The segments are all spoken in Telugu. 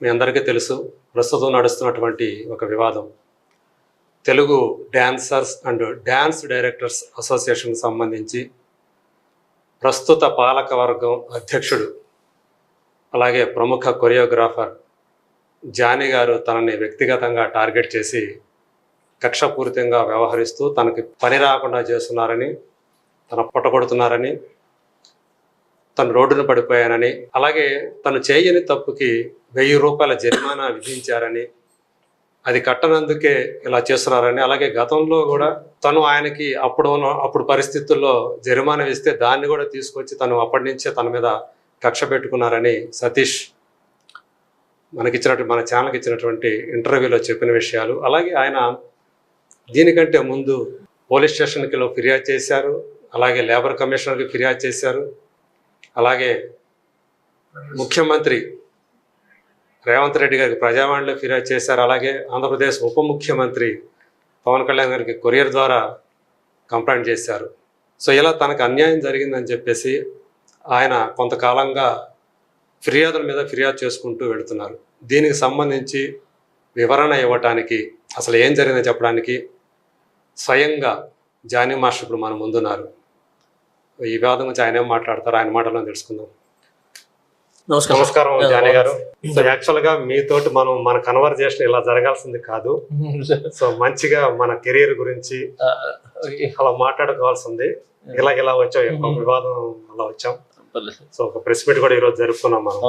మీ అందరికీ తెలుసు ప్రస్తుతం నడుస్తున్నటువంటి ఒక వివాదం. Telugu dancers and dance directors association సంబంధించి ప్రస్తుత పాలక వర్గం అధ్యక్షుడు అలాగే ప్రముఖ కొరియోగ్రాఫర్ జానీ గారు తనని వ్యక్తిగతంగా టార్గెట్ చేసి కక్షపూరితంగా వ్యవహరిస్తూ తనకి పని రాకుండా చేస్తున్నారని తన పొట్టగొడుతున్నారని తను రోడ్డున పడిపోయానని అలాగే తను చేయని తప్పుకి వెయ్యి రూపాయల జరిమానా విధించారని అది కట్టనందుకే ఇలా చేస్తున్నారని అలాగే గతంలో కూడా తను ఆయనకి అప్పుడు ఉన్న అప్పుడు పరిస్థితుల్లో జరిమానా ఇస్తే దాన్ని కూడా తీసుకొచ్చి తను అప్పటి నుంచే తన మీద కక్ష పెట్టుకున్నారని సతీష్ మనకిచ్చినట్టు మన ఛానల్కి ఇచ్చినటువంటి ఇంటర్వ్యూలో చెప్పిన విషయాలు. అలాగే ఆయన దీనికంటే ముందు పోలీస్ స్టేషన్కి ఫిర్యాదు చేశారు అలాగే లేబర్ కమిషనర్కి ఫిర్యాదు చేశారు. అలాగే ముఖ్యమంత్రి రేవంత్ రెడ్డి గారికి ప్రజావాణిలో ఫిర్యాదు చేశారు. అలాగే ఆంధ్రప్రదేశ్ ఉప ముఖ్యమంత్రి పవన్ కళ్యాణ్ గారికి కొరియర్ ద్వారా కంప్లైంట్ చేశారు. సో ఇలా తనకు అన్యాయం జరిగిందని చెప్పేసి ఆయన కొంతకాలంగా ఫిర్యాదుల మీద ఫిర్యాదు చేసుకుంటూ వెళుతున్నారు. దీనికి సంబంధించి వివరణ ఇవ్వటానికి అసలు ఏం జరిగిందో చెప్పడానికి స్వయంగా జానీ మాస్టర్ ఇప్పుడు మన ముందున్నారు. ఈ వివాదం గురించి ఆయన ఏం మాట్లాడతారు ఆయన మాటలో తెలుసుకుందాం. నమస్కారం. నమస్కారం జానీ గారు. సో యాక్చువల్గా మీతోటి మనం మన కన్వర్జేషన్ ఇలా జరగాల్సింది కాదు. సో మంచిగా మన కెరీర్ గురించి. అలా మాట్లాడుకోవాల్సింది. ఇలా ఇలా వచ్చాం. వివాదం అలా వచ్చాం. సో ఒక ప్రెస్ మీట్ కూడా ఈరోజు జరుపుకున్నాం మనం.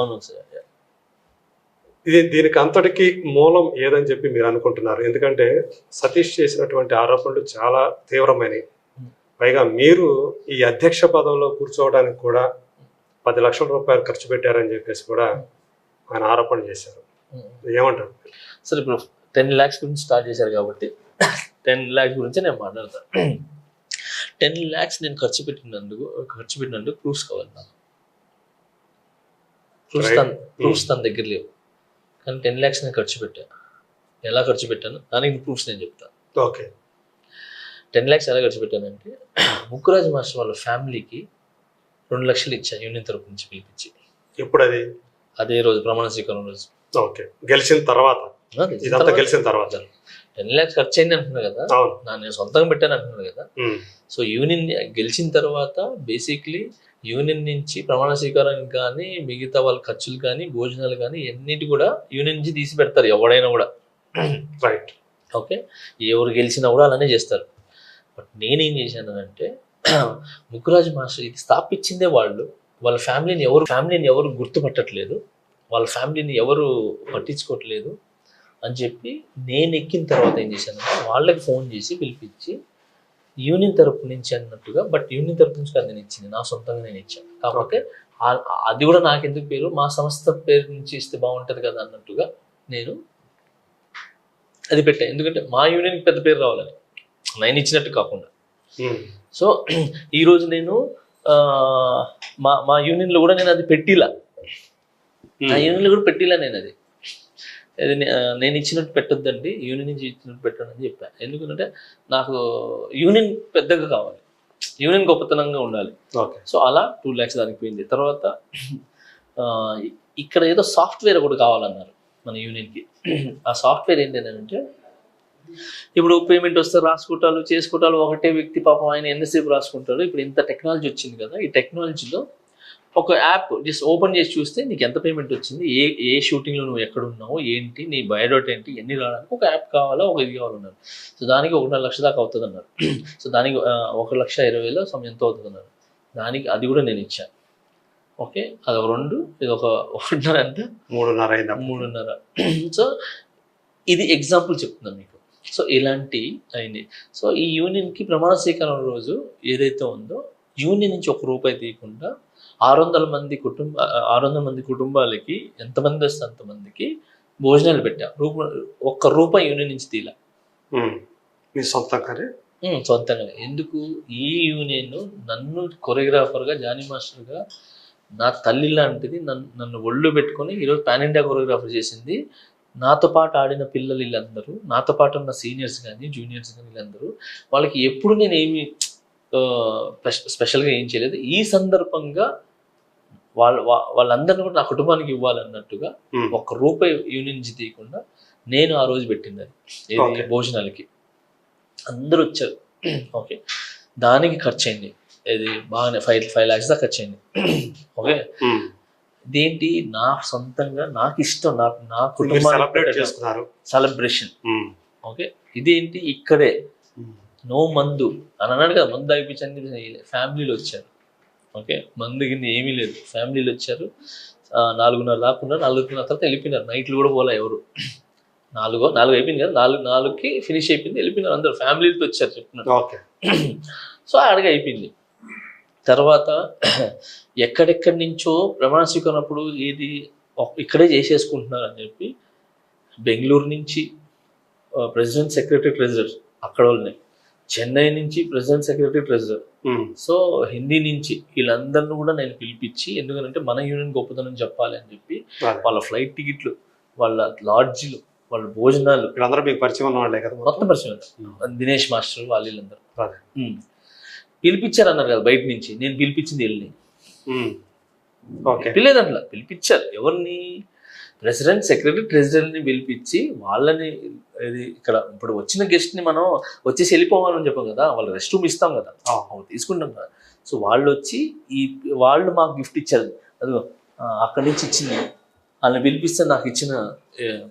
ఇది దీనికి అంతటికి మూలం ఏదని చెప్పి మీరు అనుకుంటున్నారు. ఎందుకంటే సతీష్ చేసినటువంటి ఆరోపణలు చాలా తీవ్రమైనవి. పైగా మీరు ఈ అధ్యక్ష పదంలో కూర్చోవడానికి కూడా పది లక్షల రూపాయలు ఖర్చు పెట్టారని చెప్పేసి కూడా ఆయన ఆరోపణ చేశారు. ఏమంటారు? సార్ ఇప్పుడు టెన్ ల్యాక్స్ గురించి స్టార్ట్ చేశారు కాబట్టి టెన్ ల్యాక్స్ గురించి నేను మాట్లాడతాను టెన్ ల్యాక్స్ నేను ఖర్చు పెట్టినందుకు ఖర్చు పెట్టినందుకు ప్రూఫ్స్ కావాలి నాకు. ప్రూఫ్స్ తన ప్రూఫ్స్ తన దగ్గర లేవు. కానీ టెన్ ల్యాక్స్ నేను ఖర్చు పెట్టాను ఎలా ఖర్చు పెట్టాను? దానికి ప్రూఫ్స్ నేను చెప్తాను ఓకే. టెన్ ల్యాక్స్ ఎలా ఖర్చు పెట్టానంటే ముక్కురాజ్ మాస్టర్ వాళ్ళ ఫ్యామిలీకి రెండు లక్షలు ఇచ్చాను యూనియన్ తరపు నుంచి పిలిపించి. ఇప్పుడు అది అదే రోజు ప్రమాణ స్వీకారం రోజు. ఓకే. గెలిచిన తర్వాత? ఇదంతా గెలిచిన తర్వాత. టెన్ ల్యాక్స్ ఖర్చు అయింది అంటున్నా కదా నా నేను సొంతంగా పెట్టాను అంటున్నాను కదా. సో యూనియన్ గెలిచిన తర్వాత బేసిక్లీ యూనియన్ నుంచి ప్రమాణ స్వీకారం కానీ మిగతా వాళ్ళ ఖర్చులు కానీ భోజనాలు కానీ ఎన్నిటి కూడా యూనియన్ నుంచి తీసి పెడతారు ఎవడైనా కూడా. Right okay? ఎవరు గెలిచినా కూడా అలానే చేస్తారు. బట్ నేనేం చేశానంటే ముక్కురాజు మాస్టర్ ఇది స్థాపించిందే వాళ్ళు. వాళ్ళ ఫ్యామిలీని ఎవరు ఫ్యామిలీని ఎవరు గుర్తుపట్టట్లేదు. వాళ్ళ ఫ్యామిలీని ఎవరు పట్టించుకోవట్లేదు అని చెప్పి నేను ఎక్కిన తర్వాత ఏం చేశానంటే వాళ్ళకి ఫోన్ చేసి పిలిపించి యూనియన్ తరపు నుంచి అన్నట్టుగా బట్ యూనియన్ తరపు నుంచి కాదు నేను ఇచ్చింది నా సొంతంగా నేను ఇచ్చాను. కాకపోతే అది కూడా నాకు ఎందుకు పేరు? మా సంస్థ పేరు నుంచి ఇస్తే బాగుంటుంది కదా అన్నట్టుగా నేను అది పెట్టాను ఎందుకంటే మా యూనియన్కి పెద్ద పేరు రావాలని. నేను ఇచ్చినట్టు కాకుండా. సో ఈరోజు నేను మా మా యూనియన్లో కూడా నేను అది పెట్టిలా. నా యూనియన్లో కూడా పెట్టిలా నేను అది. అది నేను ఇచ్చినట్టు పెట్టొద్దండి యూనియన్ నుంచి ఇచ్చినట్టు పెట్టండి అని చెప్పాను ఎందుకంటే నాకు యూనియన్ పెద్దగా కావాలి. యూనియన్ గొప్పతనంగా ఉండాలి. ఓకే. సో అలా టూ ల్యాక్స్ దానికి పోయింది. తర్వాత ఇక్కడ ఏదో సాఫ్ట్వేర్ ఒకటి కావాలన్నారు మన యూనియన్కి ఆ సాఫ్ట్వేర్ ఏంటి అంటే ఇప్పుడు పేమెంట్ వస్తే రాసుకుంటారు చేసుకుంటారు ఒకటే వ్యక్తి పాపం ఆయన ఎంతసేపు రాసుకుంటాడు. ఇప్పుడు ఇంత టెక్నాలజీ వచ్చింది కదా ఈ టెక్నాలజీలో ఒక యాప్ జస్ట్ ఓపెన్ చేసి చూస్తే నీకు ఎంత పేమెంట్ వచ్చింది ఏ ఏ షూటింగ్లో నువ్వు ఎక్కడ ఉన్నావు ఏంటి నీ బయోడేటా ఏంటి ఎన్ని రావడానికి ఒక యాప్ కావాలా ఒక ఇది కావాలన్నారు సో దానికి ఒకటిన్నర లక్ష దాకా అవుతుంది అన్నారు. సో దానికి ఒక లక్ష ఇరవై వేలు సమ్ ఎంత అవుతుంది అన్నారు. దానికి అది కూడా నేను ఇచ్చాను ఓకే అది ఒక రెండు ఇది ఒక ఒకటిన్నర ఎంత? మూడున్నర. మూడున్నర. సో ఇది ఎగ్జాంపుల్ చెప్తున్నాను మీకు. సో ఇలాంటి అయింది. సో ఈ యూనియన్కి ప్రమాణ స్వీకారం రోజు ఏదైతే ఉందో యూనియన్ నుంచి ఒక రూపాయి తీయకుండా ఆరు వందల మంది కుటుంబ ఆరు వందల మంది కుటుంబాలకి ఎంతమంది వస్తే అంతమందికి భోజనాలు పెట్టా. రూప ఒక్క రూపాయి యూనియన్ నుంచి తీలా సొంతంగానే? ఉమ్, సొంతంగా ఎందుకు? ఈ యూనియన్ నన్ను కొరియోగ్రాఫర్గా జానీ మాస్టర్గా నా తల్లి లాంటిది నన్ను నన్ను ఒళ్ళు పెట్టుకొని ఈరోజు పాన్ ఇండియా కొరియోగ్రాఫర్ చేసింది నాతో పాటు ఆడిన పిల్లలు వీళ్ళందరూ నాతో పాటు ఉన్న సీనియర్స్ కానీ జూనియర్స్ కానీ వీళ్ళందరూ వాళ్ళకి ఎప్పుడు నేను ఏమి స్పెషల్గా ఏం చేయలేదు. ఈ సందర్భంగా వాళ్ళ వాళ్ళందరినీ కూడా నా కుటుంబానికి ఇవ్వాలన్నట్టుగా. ఒక్క రూపాయి యూనియన్ నుంచి తీయకుండా నేను ఆ రోజు పెట్టింది అది. భోజనాలకి. అందరూ వచ్చారు. ఓకే. దానికి ఖర్చు అయింది ఇది బాగానే ఫైవ్ ఫైవ్ ల్యాక్స్ దాకా ఖర్చు అయింది ఓకే. ఇదేంటి? నా సొంతంగా నాకు ఇష్టం నా నా చేసుకున్నారు. సెలబ్రేషన్. ఓకే? ఇదేంటి? ఇక్కడే. నో మందు. అని అన్నాడు కదా మందు అయిపించండి ఫ్యామిలీలో వచ్చారు ఓకే? మందు కింద ఏమీ లేదు. ఫ్యామిలీలో వచ్చారు. నాలుగున్నర దాకున్నారు నాలుగున్నర తర్వాత వెళ్ళిపోయినారు. నైట్లు కూడా పోలే ఎవరు. నాలుగో నాలుగు అయిపోయింది కదా. నాలుగు నాలుగుకి ఫినిష్ అయిపోయింది. వెళ్ళిపోయినారు అందరు. ఫ్యామిలీతో వచ్చారు చెప్తున్నారు ఓకే. సో అడగ అయిపోయింది. తర్వాత ఎక్కడెక్కడి నుంచో ప్రమాణ స్వీకరణప్పుడు ఇది ఇక్కడే చేసేసుకుంటున్నారు అని చెప్పి బెంగళూరు నుంచి ప్రెసిడెంట్ సెక్రటరీ ట్రెజరర్ అక్కడ వాళ్ళని చెన్నై నుంచి president secretary treasurer. So Hindi నుంచి వీళ్ళందరిని కూడా నేను పిలిపించి ఎందుకంటే మన యూనియన్ గొప్పతనం చెప్పాలి అని చెప్పి. వాళ్ళ ఫ్లైట్ టికెట్లు వాళ్ళ లాడ్జీలు వాళ్ళ భోజనాలు వీళ్ళందరూ మీకు పరిచయం ఉన్న వాళ్ళే కదా మొత్తం పరిచయం. దినేష్ మాస్టర్ వాళ్ళు వీళ్ళందరూ. పిలిపించారు అన్నారు కదా బయట నుంచి. నేను పిలిపించింది వెళ్ళి. ఓకే. పిలిలేదంట్లా పిలిపించారు. ఎవరిని? ప్రెసిడెంట్ సెక్రటరీ ట్రెజరర్ని పిలిపించి వాళ్ళని ఇది ఇక్కడ ఇప్పుడు వచ్చిన గెస్ట్ని మనం వచ్చేసి వెళ్ళిపోవాలని చెప్పాం కదా. వాళ్ళు రెస్ట్ రూమ్ ఇస్తాం కదా. తీసుకుంటాం కదా. సో వాళ్ళు వచ్చి ఈ వాళ్ళు మాకు గిఫ్ట్ ఇచ్చారు. అదిగో ఆ, అక్కడి నుంచి ఇచ్చింది. వాళ్ళని పిలిపిస్తే నాకు ఇచ్చిన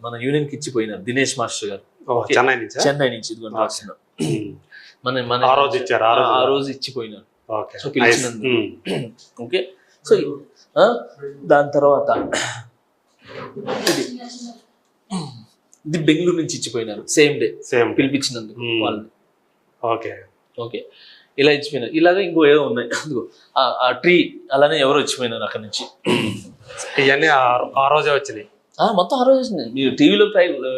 మన యూనియన్కి ఇచ్చిపోయినారు. దినేష్ మాస్టర్ గారు. చెన్నై నుంచా? చెన్నై నుంచి ఇదిగో రాసిన ఉమ్. మన మన ఆ రోజు ఇచ్చారు, ఆ రోజు. ఇచ్చిపోయినారు. ఓకే. సో పిలిచినందుకు. ఓకే. సో దాని తర్వాత ఇది. ఇది బెంగళూరు నుంచి ఇచ్చిపోయినారు. సేమ్ డే సేమ్ పిలిపించినందుకు Hmm. వాళ్ళు ఓకే. ఓకే. ఇలా ఇచ్చిపోయినారు. ఇలాగ ఇంకో ఏదో ఉన్నాయి. అదిగో. ఆ- ట్రీ అలానే ఎవరు వచ్చిపోయినారు అక్కడ నుంచి. ఇవన్నీ ఆ- రోజే వచ్చినాయి. ఆ, మొత్తం ఆ రోజు వచ్చినాయి. మీరు టీవీలో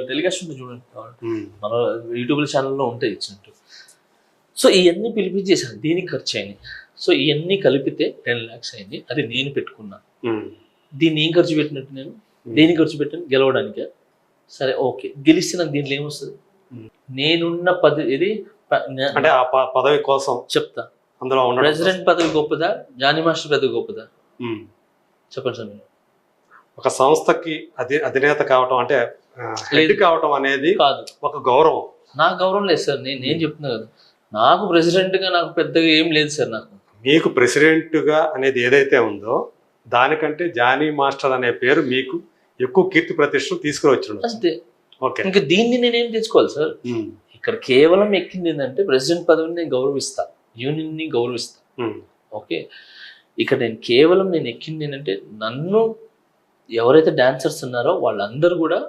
టెలికాస్ట్ ఉంటుంది చూడండి. మన యూట్యూబ్ ఛానల్లో ఉంటాయి ఇచ్చినట్టు. సో ఇవన్నీ పిలిపించేసాను దీనికి ఖర్చు అయినాయి సో ఇవన్నీ కలిపితే టెన్ ల్యాక్స్ అయింది. అది నేను పెట్టుకున్నా. దీన్ని ఏం ఖర్చు పెట్టినట్టు నేను? దేనికి ఖర్చు పెట్టాను? గెలవడానికే? సరే ఓకే. గెలిస్తే నాకు దీంట్లో ఏమొస్తుంది. నేనున్న పది ఇది నే- అంటే ఆ పదవి కోసం చెప్తా. అందులో ప్రెసిడెంట్ పదవి గొప్పదా? జానీ మాస్టర్ పదవి గొప్పదా. చెప్పండి సార్ మీరు. ఒక సంస్థకి అధి అధినేత కావటం అంటే హెడ్. కావటం అనేది కాదు. ఒక గౌరవం. నాకు గౌరవం లేదు సార్. నేను నేను చెప్తున్నా కదా. నాకు ప్రెసిడెంట్గా నాకు పెద్దగా ఏం లేదు సార్ నాకు. మీకు ప్రెసిడెంట్గా అనేది ఏదైతే ఉందో దానికంటే జానీ మాస్టర్ అనే పేరు మీకు ఎక్కువ కీర్తి ప్రతిష్టలు తీసుకుని అంతే. ఓకే. ఇంకా దీన్ని నేనేం తెచ్చుకోవాలి సార్. ఇక్కడ కేవలం ఎక్కింది ఏంటంటే ప్రెసిడెంట్ పదవిని నేను గౌరవిస్తా. యూనియన్ని గౌరవిస్తా. ఓకే? ఇక్కడ నేను కేవలం నేను ఎక్కింది ఏంటంటే నన్ను ఎవరైతే డాన్సర్స్ ఉన్నారో వాళ్ళందరూ కూడా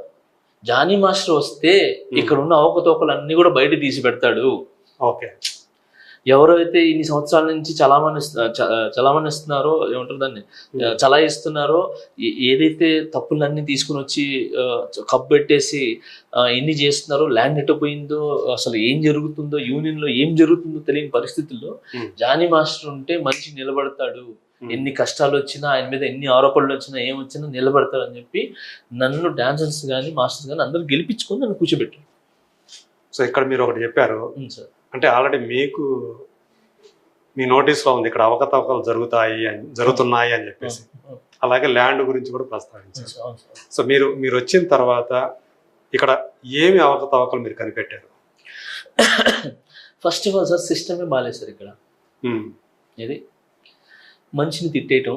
జానీ మాస్టర్ వస్తే ఇక్కడ ఉన్న అవకతవకలు అన్ని కూడా బయట తీసి పెడతాడు. ఓకే. ఎవరైతే ఇన్ని సంవత్సరాల నుంచి చలామణి చలామణి ఇస్తున్నారో ఏమంటారు దాన్ని? చలాయిస్తున్నారో ఏదైతే తప్పులన్నీ తీసుకుని వచ్చి ఆ, ఎన్ని చేస్తున్నారో ల్యాండ్ ఎట్టపోయిందో అసలు ఏం జరుగుతుందో యూనియన్లో ఏం జరుగుతుందో తెలియని పరిస్థితుల్లో. జానీ మాస్టర్ ఉంటే మనిషి నిలబడతాడు. ఎన్ని కష్టాలు వచ్చినా ఆయన మీద ఎన్ని ఆరోపణలు వచ్చినా ఏం వచ్చినా నిలబడతాడు అని చెప్పి నన్ను డాన్సర్స్ కానీ మాస్టర్స్ కానీ అందరూ గెలిపించుకొని నన్ను కూర్చోబెట్టారు. సో ఇక్కడ మీరు ఒకటి చెప్పారు. సార్. అంటే ఆల్రెడీ మీకు మీ నోటీస్లో ఉంది ఇక్కడ అవకతవకలు జరుగుతాయి అని జరుగుతున్నాయి అని చెప్పేసి. అలాగే ల్యాండ్ గురించి కూడా ప్రస్తావించారు. సో మీరు మీరు వచ్చిన తర్వాత ఇక్కడ ఏమి అవకతవకలు మీరు కనిపెట్టారు? ఫస్ట్ ఆఫ్ ఆల్ సార్ సిస్టమే బాగాలేదు సార్ ఇక్కడ. ఇది మనిషిని తిట్టేయటం.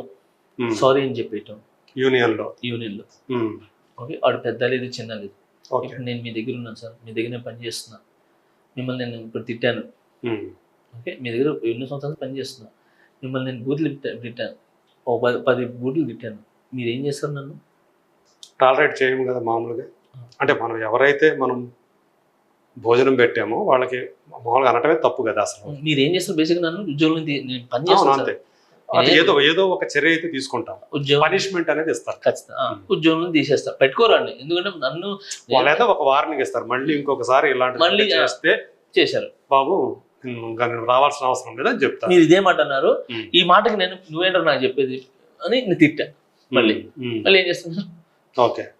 సారీ అని చెప్పేయటం. యూనియన్లో యూనియన్లో. ఉమ్. ఓకే వాడు పెద్ద లేదు చిన్న లేదు నేను మీ దగ్గర ఉన్నాను సార్ మీ దగ్గర పని చేస్తున్నా. మిమ్మల్ని నేను ఇప్పుడు తిట్టాను. ఓకే? మీ దగ్గర ఎన్నో సంవత్సరాలు పని చేస్తున్నా మిమ్మల్ని నేను బూతులు తిట్టా- తిట్టాను. ఓ పది పది బూతులు తిట్టాను. మీరు ఏం చేస్తారు నన్ను? టాలరేట్ చేయము కదా మామూలుగా. అంటే మనం ఎవరైతే మనం భోజనం పెట్టామో వాళ్ళకి మామూలుగా అనటమే తప్పు కదా అసలు. మీరు ఏం చేస్తారు బేసిక్గా నన్ను ఉద్యోగం నేను పని చేస్తాను అంతే. ఏదో ఏదో ఒక చర్య అయితే తీసుకుంటాం. ఉద్యోగం. పనిష్మెంట్ అనేది ఇస్తారు. ఖచ్చితంగా. ఉద్యోగం తీసేస్తా పెట్టుకోరండి. ఎందుకంటే నన్ను వాళ్ళు ఏదో ఒక వార్నింగ్ ఇస్తారు. మళ్ళీ ఇంకొకసారి ఇలాంటి మళ్ళీ. చేస్తే చేశారు. బాబు రావాల్సిన అవసరం లేదని చెప్తాను మీరు ఇదే మాట అన్నారు. ఈ మాటకి నేను నువ్వేంటారు నాకు చెప్పేది అని నేను తిట్టా మళ్ళీ. మళ్ళీ ఏం చేస్తున్నా ఓకే.